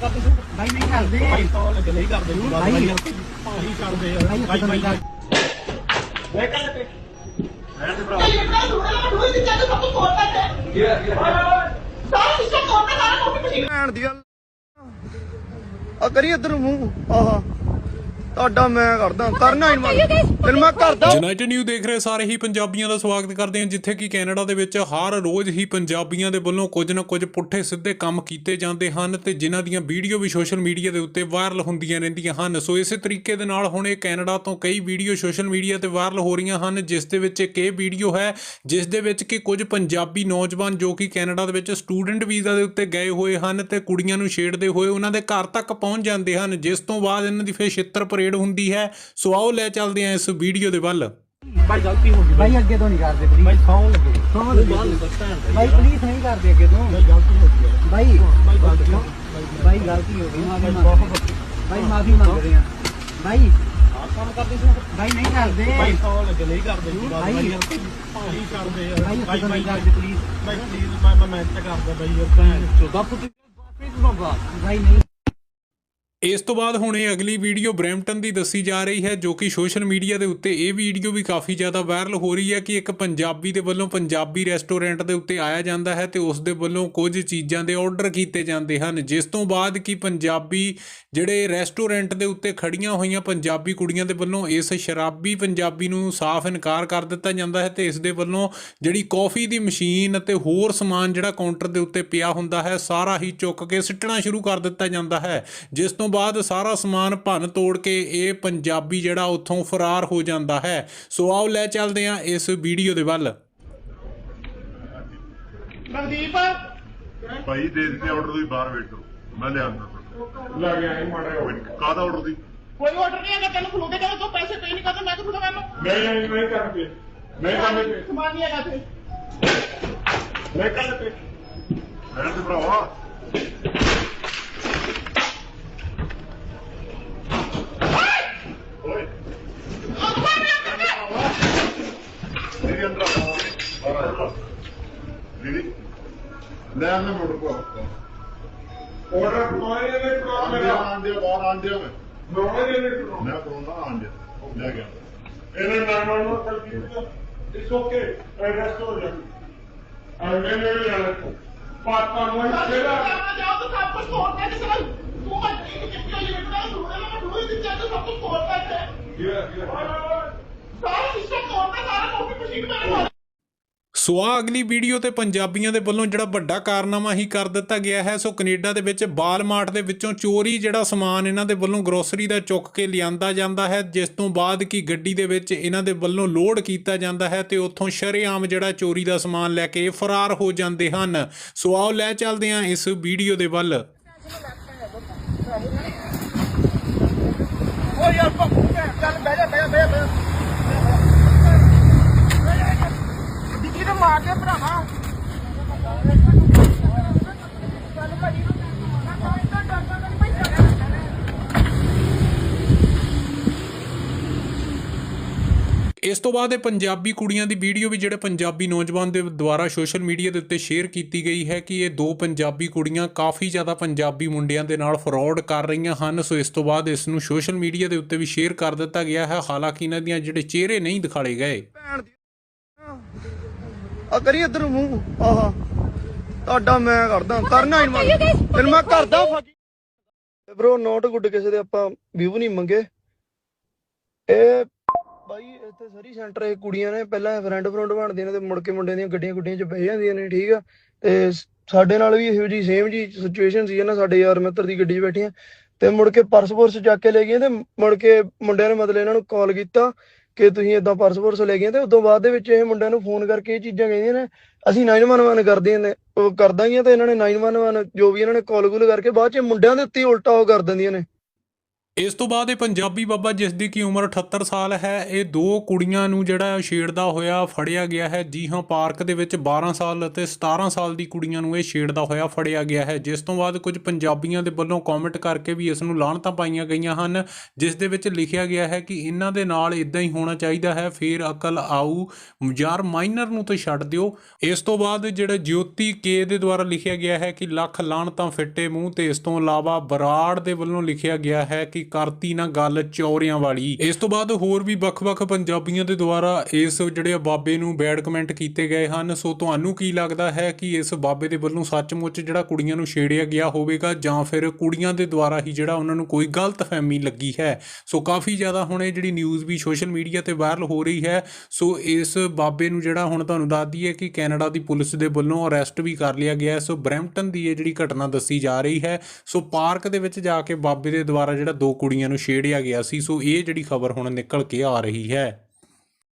ਕਰਦੇ ਸੀ ਭਾਈ ਨਹੀਂ ਕਰਦੇ ਭਾਈ ਤਾਂ ਲੱਗੇ ਨਹੀਂ ਕਰਦੇ ਭਾਈ। ਭਾਈ ਭਾਈ ਕਰਦੇ ਆ ਭਾਈ ਭਾਈ ਭਾਈ ਭਾਈ ਮੈਂ ਕਰ ਤੇ ਭੈਣ ਦੀ ਗੱਲ ਆ ਕਰੀ ਇੱਧਰ ਮੂੰਹ ਆਹਾ ਤੁਹਾਡਾ ਮੈਂ ਕਰਦਾ, ਕਰਨਾ ਹੀ ਮੈਂ। ਮੈਂ ਕਰਦਾ। ਯੂਨਾਈਟਿਡ ਨਿਊ ਦੇਖ ਰਹੇ ਸਾਰੇ ਹੀ ਪੰਜਾਬੀਆਂ ਦਾ ਸਵਾਗਤ ਕਰਦੇ ਹਾਂ, ਜਿੱਥੇ ਕਿ ਕੈਨੇਡਾ ਦੇ ਵਿੱਚ ਹਰ ਰੋਜ਼ ਹੀ ਪੰਜਾਬੀਆਂ ਦੇ ਵੱਲੋਂ ਕੁਝ ਨਾ ਕੁਝ ਪੁੱਠੇ ਸਿੱਧੇ ਕੰਮ ਕੀਤੇ ਜਾਂਦੇ ਹਨ ਤੇ ਜਿਨ੍ਹਾਂ ਦੀਆਂ ਵੀਡੀਓ ਵੀ ਸੋਸ਼ਲ ਮੀਡੀਆ ਦੇ ਉੱਤੇ ਵਾਇਰਲ ਹੁੰਦੀਆਂ ਰਹਿੰਦੀਆਂ ਹਨ। ਸੋ ਇਸੇ ਤਰੀਕੇ ਦੇ ਨਾਲ ਹੁਣ ਇਹ ਕੈਨੇਡਾ ਤੋਂ ਕਈ ਵੀਡੀਓ ਸੋਸ਼ਲ ਮੀਡੀਆ ਤੇ ਵਾਇਰਲ ਹੋ ਰਹੀਆਂ ਹਨ, ਜਿਸ ਦੇ ਵਿੱਚ ਇੱਕ ਇਹ ਵੀਡੀਓ ਹੈ, ਜਿਸ ਦੇ ਵਿੱਚ ਕਿ ਕੁਝ ਪੰਜਾਬੀ ਨੌਜਵਾਨ ਜੋ ਕਿ ਕੈਨੇਡਾ ਦੇ ਵਿੱਚ ਸਟੂਡੈਂਟ ਵੀਜ਼ਾ ਦੇ ਉੱਤੇ ਗਏ ਹੋਏ ਹਨ ਤੇ ਕੁੜੀਆਂ ਨੂੰ ਛੇੜਦੇ ਹੋਏ ਉਹਨਾਂ ਦੇ ਘਰ ਤੱਕ ਪਹੁੰਚ ਜਾਂਦੇ ਹਨ, ਜਿਸ ਤੋਂ ਬਾਅਦ ਇਹਨਾਂ ਦੀ ਫਿਰ ਛਿੱਤਰ ਪਰੇਡ ਹੁੰਦੀ ਹੈ। ਸੋ ਆਓ ਲੈ ਚੱਲਦੇ ਹਾਂ ਇਸ ਵੀਡੀਓ ਦੇ ਵੱਲ। ਭਾਈ ਗਲਤੀ ਹੋ ਗਈ ਭਾਈ ਅੱਗੇ ਤੋਂ ਨਹੀਂ ਕਰਦੇ ਭਾਈ ਪਲੀਜ਼ ਸੌਂ ਲੱਗੇ। ਸੌਂ ਲੱਗੇ। ਭਾਈ ਪਲੀਜ਼ ਨਹੀਂ ਕਰਦੇ ਅੱਗੇ ਤੋਂ। ਭਾਈ ਗਲਤੀ ਹੋ ਗਈ ਭਾਈ ਭਾਈ ਗਲਤੀ ਹੋ ਭਾਈ ਗਲਤੀ ਹੋ ਗਈ। ਮਾਫੀ ਭਾਈ ਮੰਗ ਭਾਈ ਮਾਫੀ ਮੰਗਦੇ ਆ ਭਾਈ ਕੰਮ ਕਰਦੇ ਸੀ ਭਾਈ ਨਹੀਂ ਕਰਦੇ। ਭਾਈ ਸੌਂ ਲੱਗੇ ਨਹੀਂ ਕਰਦੇ। ਭਾਈ। ਭਾਈ ਭਾਈ ਕਰਦੇ ਆ ਭਾਈ ਭਾਈ ਅੱਗੇ ਤੋਂ ਭਾਈ ਨਹੀਂ ਕਰਦੇ ਪਲੀਜ਼ ਭਾਈ ਪਲੀਜ਼ ਮੈਂ ਮੈਂ ਮਿਹਨਤ ਕਰਦਾ ਭਾਈ ਯਾਰ ਭੈਣ। ਚੋਦਾ ਪੁੱਤ ਪਲੀਜ਼ ਮੰਗਾ ਭਾਈ ਨਹੀਂ। ਇਸ ਤੋਂ ਬਾਅਦ ਹੁਣ ਇਹ ਅਗਲੀ ਵੀਡੀਓ ਬ੍ਰੈਂਪਟਨ ਦੀ ਦੱਸੀ ਜਾ ਰਹੀ ਹੈ, ਜੋ ਕਿ ਸੋਸ਼ਲ ਮੀਡੀਆ ਦੇ ਉੱਤੇ ਇਹ ਵੀਡੀਓ ਵੀ ਕਾਫੀ ਜ਼ਿਆਦਾ ਵਾਇਰਲ ਹੋ ਰਹੀ ਹੈ ਕਿ ਇੱਕ ਪੰਜਾਬੀ ਦੇ ਵੱਲੋਂ ਪੰਜਾਬੀ ਰੈਸਟੋਰੈਂਟ ਦੇ ਉੱਤੇ ਆਇਆ ਜਾਂਦਾ ਹੈ ਤੇ ਉਸ ਦੇ ਵੱਲੋਂ ਕੁਝ ਚੀਜ਼ਾਂ ਦੇ ਆਰਡਰ ਕੀਤੇ ਜਾਂਦੇ ਹਨ। ਜਿਸ ਤੋਂ ਬਾਅਦ ਕਿ ਪੰਜਾਬੀ ਜਿਹੜੇ ਰੈਸਟੋਰੈਂਟ ਦੇ ਉੱਤੇ ਖੜੀਆਂ ਹੋਈਆਂ ਪੰਜਾਬੀ ਕੁੜੀਆਂ ਦੇ ਵੱਲੋਂ ਇਸ ਸ਼ਰਾਬੀ ਪੰਜਾਬੀ ਨੂੰ ਸਾਫ਼ ਇਨਕਾਰ ਕਰ ਦਿੱਤਾ ਜਾਂਦਾ ਹੈ ਤੇ ਇਸ ਦੇ ਵੱਲੋਂ ਜਿਹੜੀ ਕੌਫੀ ਦੀ ਮਸ਼ੀਨ ਅਤੇ ਹੋਰ ਸਮਾਨ ਜਿਹੜਾ ਕਾਊਂਟਰ ਦੇ ਉੱਤੇ ਪਿਆ ਹੁੰਦਾ ਹੈ, ਸਾਰਾ ਹੀ ਚੁੱਕ ਕੇ ਸਿੱਟਣਾ ਸ਼ੁਰੂ ਕਰ ਦਿੱਤਾ ਜਾਂਦਾ ਹੈ। ਜਿਸ ਤੋਂ ਬਾਅਦ ਸਾਰਾ ਸਮਾਨ ਭੰਨ ਤੋੜ ਕੇ ਇਹ ਪੰਜਾਬੀ ਜਿਹੜਾ ਉੱਥੋਂ ਫਰਾਰ ਹੋ ਜਾਂਦਾ ਹੈ। ਸੋ ਆਓ ਲੈ ਚੱਲਦੇ ਹਾਂ ਇਸ ਵੀਡੀਓ ਦੇ ਵੱਲ। ਨਵਦੀਪ ਭਾਈ ਦੇ ਦਿੱਤੇ ਆਰਡਰ ਤੁਸੀਂ ਬਾਹਰ ਵੇਟ ਕਰੋ ਮੈਂ ਲਿਆਉਂਦਾ ਲੈ ਗਿਆ ਇਹ ਮਾੜਾ ਜਿਹਾ। ਕਾਹਦਾ ਆਰਡਰ ਦੀ ਕੋਈ ਆਰਡਰ ਨਹੀਂ ਹੈਗਾ ਤੈਨੂੰ ਖਲੋਤੇ ਜਾਓ ਤੂੰ ਪੈਸੇ ਪੇ ਨਹੀਂ ਕਰਦੇ ਮੈਂ ਕਿਥੋਂ ਦਵਾਂ ਇਹਨੂੰ? ਨਹੀਂ ਨਹੀਂ ਨਹੀਂ ਕਰਦੇ ਨਹੀਂ ਕਰਦੇ ਸਮਾਨ ਨਹੀਂ ਹੈਗਾ ਤੇ ਨਹੀਂ ਕਰਦੇ ਮੈਂ ਤੇ ਭਰਾਵਾ ਓਏ ਦੀਦੀ ਅੰਦਰ ਆ ਬਾਹਰ ਆ ਜਾ। ਦੀਦੀ ਲੈ ਆਂਦਾ ਮੋਟਰ ਕੋ ਆਰਡਰ ਕੋਈ ਨਹੀਂ ਕਰੋ ਆਂਦੇ ਮੇਰਾ ਆਂਦੇ ਬਾਹਰ ਆਂਦੇ ਮੈਂ ਨੋਏ ਨਹੀਂ ਕਰੋ ਮੈਂ ਕਰਾਉਂਦਾ ਆਂਦੇ ਲੈ ਗਿਆ ਇਹਨੇ ਨਾ ਨਾ ਨਾ ਕਰਦੀ ਇਟਸ ਓਕੇ ਰੈਸਟ ਹੋ ਜਾ ਐਵੇਂ ਨਹੀਂ ਜਾਣਾ ਪਾਤਾ ਨੂੰ ਜਿਹੜਾ ਜਾਓ ਤਾਂ ਸਭ ਕੁਝ ਤੋੜ ਕੇ ਕਿਸੇ ਨੂੰ ਤੂੰ ਮੈਂ ਕਿੱਥੇ ਲਿਮਟ ਦਾ ਹੈ ਮੈਂ ਦੂਰ ਦੀ ਚੱਲ ਸਭ ਕੁਝ ਤੋੜ ਕੇ ਸਾਰਾ ਸਿਸਟਮ ਤੋੜਦਾ ਸਾਰਾ ਕਾਫੀ ਮਸ਼ੀਨ ਮੇਰੇ ਸੋ ਆ ਅਗਲੀ ਵੀਡੀਓ ਤੇ ਪੰਜਾਬੀਆਂ ਦੇ ਵੱਲੋਂ ਜਿਹੜਾ ਵੱਡਾ ਕਾਰਨਾਮਾ ਹੀ ਕਰ ਦਿੱਤਾ ਗਿਆ ਹੈ, ਸੋ ਕੈਨੇਡਾ ਦੇ ਵਿੱਚ ਬਾਲਮਾਰਟ ਦੇ ਵਿੱਚੋਂ ਚੋਰੀ ਜਿਹੜਾ ਸਮਾਨ ਇਹਨਾਂ ਦੇ ਵੱਲੋਂ ਗਰੋਸਰੀ ਦਾ ਚੁੱਕ ਕੇ ਲਿਆਂਦਾ ਜਾਂਦਾ ਹੈ, ਜਿਸ ਤੋਂ ਬਾਅਦ ਕੀ ਗੱਡੀ ਦੇ ਵਿੱਚ ਇਹਨਾਂ ਦੇ ਵੱਲੋਂ ਲੋਡ ਕੀਤਾ ਜਾਂਦਾ ਹੈ ਤੇ ਉੱਥੋਂ ਸ਼ਰੇਆਮ ਜਿਹੜਾ ਚੋਰੀ ਦਾ ਸਮਾਨ ਲੈ ਕੇ ਫਰਾਰ ਹੋ ਜਾਂਦੇ ਹਨ। ਸੋ ਆਓ ਲੈ ਚੱਲਦੇ ਹਾਂ ਇਸ ਵੀਡੀਓ ਦੇ ਵੱਲ। ਓ ਯਾਰ ਪੱਪੂ ਚੱਲ ਬਹਿ ਜਾ ਬਹਿ ਜਾ। ਬਹਿ ਜਾ ਡਿੱਗੀ ਤੇ ਮਾਰ ਦੇ ਭਰਾਵਾ ਇਸ ਤੋਂ ਬਾਅਦ ਇਹ ਪੰਜਾਬੀ ਕੁੜੀਆਂ ਦੀ ਵੀਡੀਓ ਵੀ ਜਿਹੜੇ ਪੰਜਾਬੀ ਨੌਜਵਾਨ ਦੇ ਦੁਆਰਾ ਸੋਸ਼ਲ ਮੀਡੀਆ ਦੇ ਉੱਤੇ ਸ਼ੇਅਰ ਕੀਤੀ ਗਈ ਹੈ ਕਿ ਇਹ ਦੋ ਪੰਜਾਬੀ ਕੁੜੀਆਂ ਕਾਫੀ ਜ਼ਿਆਦਾ ਪੰਜਾਬੀ ਮੁੰਡਿਆਂ ਦੇ ਨਾਲ ਫਰਾਡ ਕਰ ਰਹੀਆਂ ਹਨ। ਸੋ ਇਸ ਤੋਂ ਬਾਅਦ ਇਸ ਨੂੰ ਸੋਸ਼ਲ ਮੀਡੀਆ ਦੇ ਉੱਤੇ ਵੀ ਸ਼ੇਅਰ ਕਰ ਦਿੱਤਾ ਗਿਆ ਹੈ। ਹਾਲਾਂਕਿ ਇਹਨਾਂ ਦੀਆਂ ਜਿਹੜੇ ਚਿਹਰੇ ਨਹੀਂ ਦਿਖਾਲੇ ਗਏ। ਆ ਕਰੀ ਇੱਧਰ ਮੂੰਹ। ਆਹਾ। ਤੁਹਾਡਾ ਮੈਂ ਕਰਦਾ ਕਰਨਾ ਹੀ ਮੈਂ ਤੈਨੂੰ ਮੈਂ ਕਰਦਾ ਬ్రో ਨੋਟ ਗੁੱਡ ਕਿਸੇ ਦੇ ਆਪਾਂ ਵਿਊ ਨਹੀਂ ਮੰਗੇ। ਇਹ ਬਾਈ ਇੱਥੇ ਸਰੀ ਸੈਂਟਰ ਇਹ ਕੁੜੀਆਂ ਨੇ ਪਹਿਲਾਂ ਫਰੈਂਡ ਫਰੈਂਡ ਬਣਦੀਆਂ ਨੇ ਤੇ ਮੁੜ ਕੇ ਮੁੰਡਿਆਂ ਦੀਆਂ ਗੱਡੀਆਂ ਗੁੱਡੀਆਂ 'ਚ ਬਹਿ ਜਾਂਦੀਆਂ ਨੇ ਠੀਕ ਆ। ਤੇ ਸਾਡੇ ਨਾਲ ਵੀ ਇਹੋ ਜੀ ਸੇਮ ਜੀ ਸਿਚੁਏਸ਼ਨ ਸੀ ਨਾ ਸਾਡੇ ਯਾਰ ਮਿੱਤਰ ਦੀ ਗੱਡੀ 'ਚ ਬੈਠੀਆਂ। ਤੇ ਮੁੜ ਕੇ ਪਰਸ ਪੁਰਸ ਚੱਕ ਕੇ ਲੈ ਗਏ ਤੇ ਮੁੜ ਕੇ ਮੁੰਡਿਆਂ ਨੇ ਮਤਲਬ ਇਹਨਾਂ ਨੂੰ ਕਾਲ ਕੀਤਾ। ਕਿ ਤੁਸੀਂ ਇਦਾਂ ਪਰਸ ਪੁਰਸ ਲੈ ਗਏ ਤੇ ਉਦੋਂ ਬਾਅਦ ਦੇ ਵਿੱਚ ਇਹ ਮੁੰਡਿਆਂ ਨੂੰ ਫੋਨ ਕਰਕੇ ਇਹ ਚੀਜ਼ਾਂ ਕਹਿੰਦੀਆਂ ਨੇ, ਅਸੀਂ 911 ਕਰਦੇ ਨੇ, ਉਹ ਕਰਦਾ ਹੀ ਆ ਤੇ ਇਹਨਾਂ ਨੇ 911 ਜੋ ਵੀ ਇਹਨਾਂ ਨੇ ਕਾਲ ਗੁਲ ਕਰਕੇ ਬਾਅਦ ਚ ਮੁੰਡਿਆਂ ਦੇ ਉੱਤੇ ਉਲਟਾ ਉਹ ਕਰ ਦਿੰਦੀਆਂ ਨੇ। ਇਸ ਤੋਂ ਬਾਅਦ ਇਹ ਪੰਜਾਬੀ ਬਾਬਾ ਜਿਸ ਦੀ ਕੀ ਉਮਰ 78 ਸਾਲ ਹੈ, ਇਹ ਦੋ ਕੁੜੀਆਂ ਨੂੰ ਜਿਹੜਾ ਛੇੜਦਾ ਹੋਇਆ ਫੜਿਆ ਗਿਆ ਹੈ। ਜੀ ਹਾਂ, ਪਾਰਕ ਦੇ ਵਿੱਚ 12 ਸਾਲ ਅਤੇ 17 ਸਾਲ ਦੀ ਕੁੜੀਆਂ ਨੂੰ ਇਹ ਛੇੜਦਾ ਹੋਇਆ ਫੜਿਆ ਗਿਆ ਹੈ। ਜਿਸ ਤੋਂ ਬਾਅਦ ਕੁਝ ਪੰਜਾਬੀਆਂ ਦੇ ਵੱਲੋਂ ਕਮੈਂਟ ਕਰਕੇ ਵੀ ਇਸ ਨੂੰ ਲਾਹਣਤਾਂ ਪਾਈਆਂ ਗਈਆਂ ਹਨ, ਜਿਸ ਦੇ ਵਿੱਚ ਲਿਖਿਆ ਗਿਆ ਹੈ ਕਿ ਇਹਨਾਂ ਦੇ ਨਾਲ ਇਦਾਂ ਹੀ ਹੋਣਾ ਚਾਹੀਦਾ ਹੈ, ਫੇਰ ਅਕਲ ਆਊ, ਯਾਰ ਮਾਈਨਰ ਨੂੰ ਤਾਂ ਛੱਡ ਦਿਓ। ਇਸ ਤੋਂ ਬਾਅਦ ਜਿਹੜਾ ਜੋਤੀ ਕੇ ਦੇ ਦੁਆਰਾ ਲਿਖਿਆ ਗਿਆ ਹੈ ਕਿ ਲੱਖ ਲਾਹਣਤਾਂ ਫਿੱਟੇ ਮੂੰਹ ਤੇ, ਇਸ ਤੋਂ ਇਲਾਵਾ ਬਰਾੜ ਦੇ ਵੱਲੋਂ ਲਿਖਿਆ ਗਿਆ ਹੈ ਕਿ ਕਰਤੀ ਨਾ ਗੱਲ ਚੌਰਿਆਂ ਵਾਲੀ। ਇਸ ਤੋਂ ਬਾਅਦ ਹੋਰ ਵੀ ਵੱਖ-ਵੱਖ ਪੰਜਾਬੀਆਂ ਦੇ ਦੁਆਰਾ ਇਸ ਜਿਹੜੇ ਬਾਬੇ ਨੂੰ ਬੈਡ ਕਮੈਂਟ ਕੀਤੇ ਗਏ ਹਨ। ਸੋ ਤੁਹਾਨੂੰ ਕੀ ਲੱਗਦਾ ਹੈ ਕਿ ਇਸ ਬਾਬੇ ਦੇ ਵੱਲੋਂ ਸੱਚਮੁੱਚ ਜਿਹੜਾ ਕੁੜੀਆਂ ਨੂੰ ਛੇੜਿਆ ਗਿਆ ਹੋਵੇਗਾ ਜਾਂ ਫਿਰ ਕੁੜੀਆਂ ਦੇ ਦੁਆਰਾ ਹੀ ਜਿਹੜਾ ਉਹਨਾਂ ਨੂੰ ਕੋਈ ਗਲਤ ਫਹਿਮੀ ਲੱਗੀ ਹੈ? ਸੋ ਕਾਫੀ ਜ਼ਿਆਦਾ ਹੁਣ ਇਹ ਜਿਹੜੀ ਨਿਊਜ਼ ਵੀ ਸੋਸ਼ਲ ਮੀਡੀਆ ਤੇ ਵਾਇਰਲ ਹੋ ਰਹੀ ਹੈ। ਸੋ ਇਸ ਬਾਬੇ ਨੂੰ ਜਿਹੜਾ ਹੁਣ ਤੁਹਾਨੂੰ ਦੱਸ ਦਈਏ ਕਿ ਕੈਨੇਡਾ ਦੀ ਪੁਲਿਸ ਦੇ ਵੱਲੋਂ ਅਰੈਸਟ ਵੀ ਕਰ ਲਿਆ ਗਿਆ ਹੈ। ਸੋ ਬਰੈਂਪਟਨ ਦੀ ਇਹ ਜਿਹੜੀ ਘਟਨਾ ਦੱਸੀ ਜਾ ਰਹੀ ਹੈ। ਸੋ ਪਾਰਕ ਦੇ ਵਿੱਚ ਜਾ ਕੇ ਬਾਬੇ ਦੇ ਦੁਆਰਾ ਜਿਹੜਾ ਦੋ ਕੁੜੀਆਂ ਨੂੰ ਛੇੜਿਆ ਗਿਆ ਸੀ, ਸੋ ਇਹ ਜਿਹੜੀ ਖਬਰ ਹੁਣ ਨਿਕਲ ਕੇ ਆ ਰਹੀ ਹੈ